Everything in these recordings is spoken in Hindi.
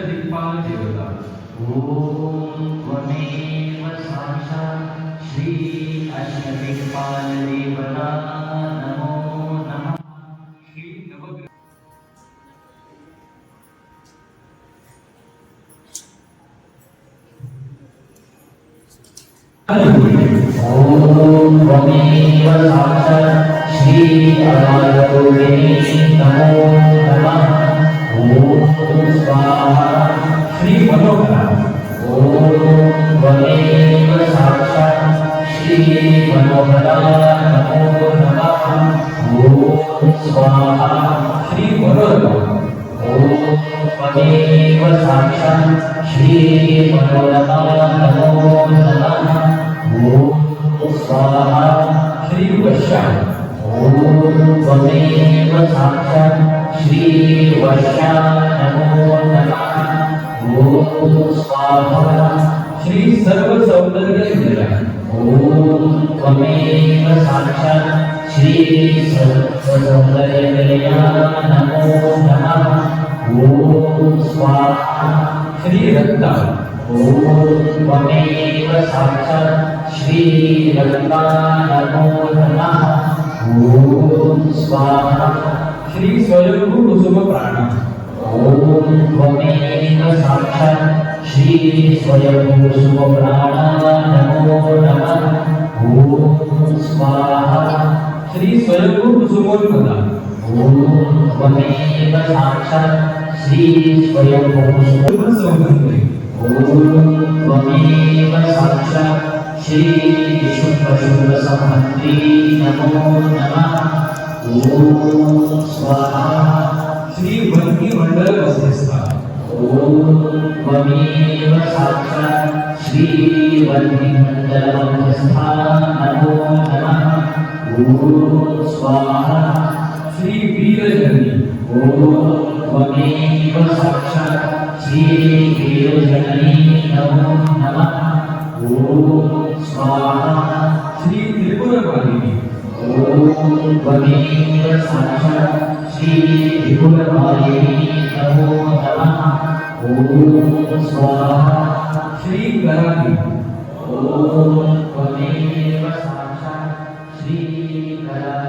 अष्टदिक्पाल देवता त्वमेव साक्षात् श्री अष्टदिक्पालदेवता नमो नमः श्री नवग्रह ॐ त्वमेव साक्षात् श्री अनायकोविनी नमो नमः। ॐ स्वाहा श्री मनोहरा ॐ त्वमेव साक्षात् श्री मनोहरा नमो नमः ॐ स्वाहा श्री मनोरमा ॐ त्वमेव साक्षात् श्री मनोरमा नमो नमः ॐ स्वाहा श्री वश्या ॐ त्वमेव साक्षात् श्री सर्व सौंदर्य ॐ त्वमेव साक्षात् श्री सर्वसौन्दर्यनिलया नमो नमः ॐ स्वाहा श्री रत्ना रत्ना नमो नमः ॐ स्वाहा श्री स्वयंभू कुसुम प्राण ॐ त्वमेव साक्षात् श्री स्वयंभू सुप्राण नमो नमः। ॐ स्वाहा। श्री स्वयंभू कुसुमोन्मदा ॐ त्वमेव साक्षात् श्री सौगंधे ॐ त्वमेव साक्षात् श्री नमो नमः। श्री वन्नी मंडल ॐ त्वमेव साक्षात् श्रीवह्निमण्डलमध्यस्था नमो नमः श्री श्रीवीरजननी नमो नमः ॐ स्वाहा श्री मालिनी ॐ त्वमेव साक्षात् श्रीत्रिपुरमालिनी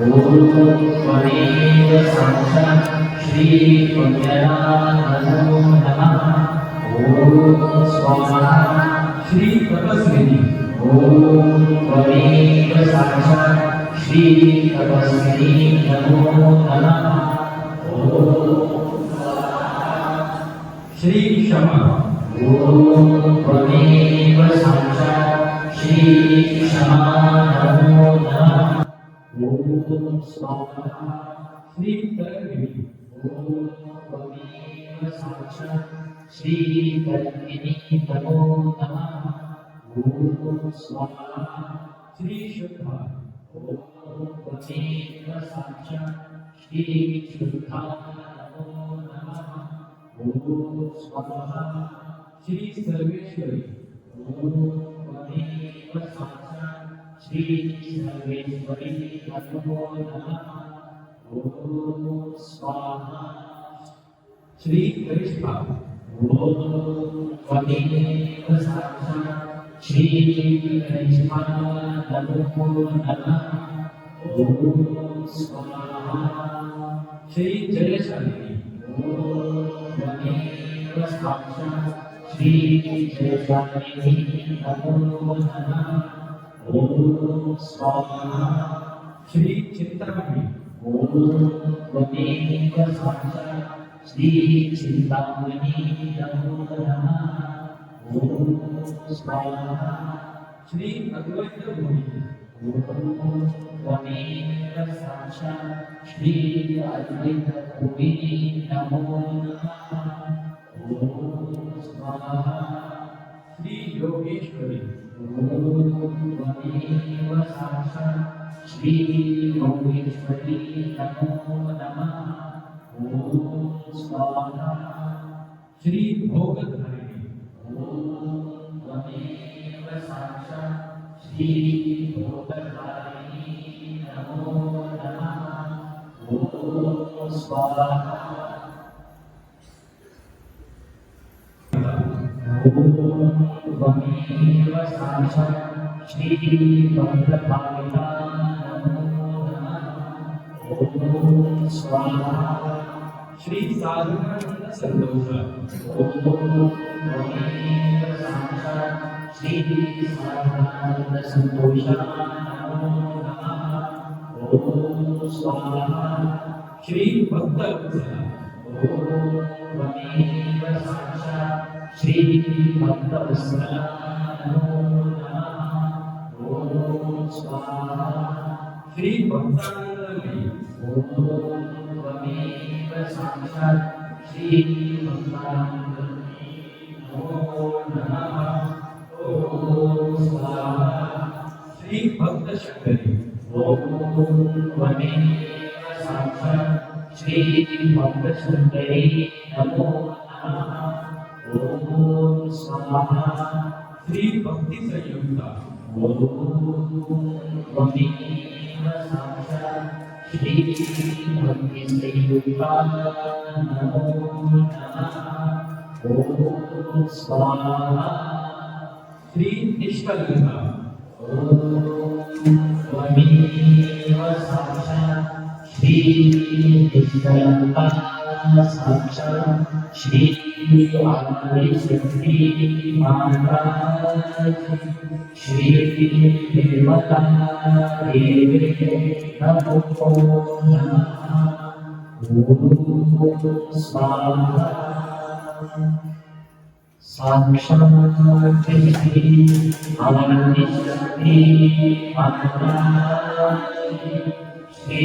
ॐ त्वमेव साक्षात् श्रीपुण्यदा नमो नमः ॐ स्वाहा श्री तपस्विनी ॐ त्वमेव साक्षात् श्रीतपस्विनी नमो नमः ॐ श्री क्षमा ॐ त्वमेव साक्षात् श्रीक्षमा नमो नमः श्रीकर्मिणी नमो नमः ॐ स्वाहा श्री शुद्धा ॐ त्वमेव साक्षात् श्रीशुद्धा नमो नमः ॐ स्वाहा श्री सर्वेश्वरी ॐ त्वमेव साक्षात् ॐ स्वाहा श्री करिष्ठा ॐ त्वमेव साक्षात् श्रीकरिष्मा नमो श्री जयशालिनी नमः ॐ स्वाहा श्री चिंतामणि ॐ त्वमेव साक्षात् श्रीचिन्तामणि नमो नमः ॐ स्वाहा श्री अद्वैत मुनि ॐ त्वमेव साक्षात् श्री अद्वैतभूमिनि नमो नमः ॐ स्वाहा। श्री योगेश्वरी। ॐ त्वमेव श्री योगेश्वरी नमो श्री भोगधारिणी ॐ त्वमेव साक्षात् श्री भोगधारिणी नमो नमः साक्षात् श्रीभद्रपालिका नमो नमः ॐ स्वाहा श्री साधनानंद संतोष त्वमेव साक्षात् श्रीसाधारणसन्तोषा नमो नमः ॐ स्वाहा श्री भक्तवत्सला त्वमेव साक्षात् श्रीभक्तवत्सला नमो श्री भक्तानंदमयी त्वमेव साक्षात् श्रीभक्तानन्दमयी नमो नमः ॐ स्वाहा श्री भक्त शंकरी त्वमेव साक्षात् श्रीभक्तसुन्दरी नमो नमः ॐ स्वाहा श्री भक्ति संयुक्ता ॐ त्वमेव साक्षात् नमो नमः ॐ स्वाहा श्री निष्कलंका त्वमेव साक्षात् श्रीनिष्कलङ्का साक्षात् श्री आदिशक्ति माता श्री देवता देवे नमो नमः ॐ स्वाहा साक्षात् श्री